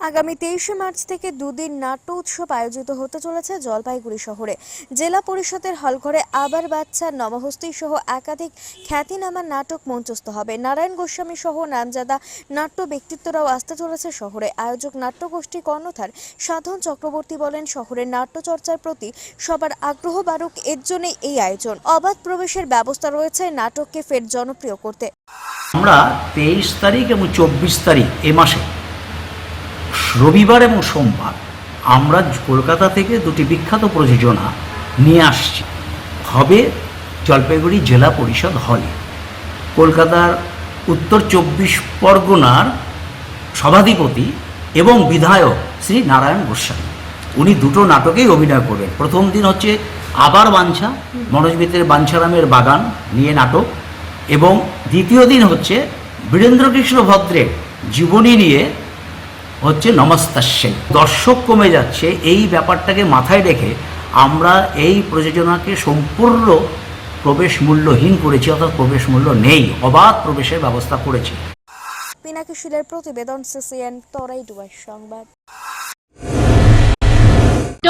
আগামী তেইশে মার্চ থেকে দুদিন নাট্য উৎসব আয়োজিত হতে চলেছে জলপাইগুড়ি শহরে। জেলা পরিষদের হলঘরে আবার বাচ্চা নবহস্তি সহ একাধিক খ্যাতিনামা নাটক মঞ্চস্থ হবে। নারায়ণ গোস্বামী সহ নামজাদা নাট্য ব্যক্তিত্বরাও আসতে চলেছে শহরে। আয়োজক নাট্যগোষ্ঠী কর্ণধার সাধন চক্রবর্তী বলেন, শহরের নাট্যচর্চার প্রতি সবার আগ্রহ বাড়ুক, এর জন্যই এই আয়োজন। অবাধ প্রবেশের ব্যবস্থা রয়েছে নাটককে ফের জনপ্রিয় করতে। আমরা তেইশ তারিখ এবং চব্বিশ তারিখ এ মাসে রবিবার এবং সোমবার আমরা কলকাতা থেকে দুটি বিখ্যাত প্রযোজনা নিয়ে আসছি। হবে জলপাইগুড়ি জেলা পরিষদ হলে। কলকাতার উত্তর চব্বিশ পরগনার সভাধিপতি এবং বিধায়ক শ্রী নারায়ণ গোস্বামী। উনি দুটো নাটকেই অভিনয় করবেন। প্রথম দিন হচ্ছে আবার বাঞ্ছা, মনোজ মিত্রের বাঞ্ছারামের বাগান নিয়ে নাটক এবং দ্বিতীয় দিন হচ্ছে বীরেন্দ্রকৃষ্ণ ভদ্রের জীবনী নিয়ে হচ্ছে নমস্তাস্যে দর্শক কমে যাচ্ছে, এই ব্যাপারটাকে মাথায় রেখে আমরা এই প্রযোজনাকে সম্পূর্ণ প্রবেশ মূল্যহীন করেছি, অর্থাৎ প্রবেশ মূল্য নেই, অবাধ প্রবেশের ব্যবস্থা করেছি। পিনাকি শিলের প্রতিবেদন, সিসিএন, তরাই ডুবাই সংবাদ।